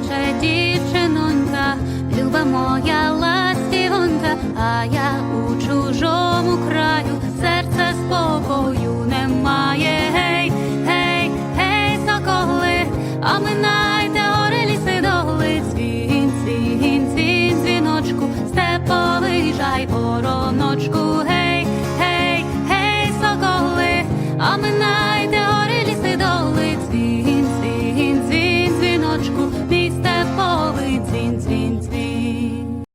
плаче дівчинонька, люба моя ластівонька, а я у чужому краю серце спокою немає. Гей, гей, гей, соколи, а ми найде орелі доли, Цвін, цвін, цвін, дзвіночку, степовий жай, вороночку.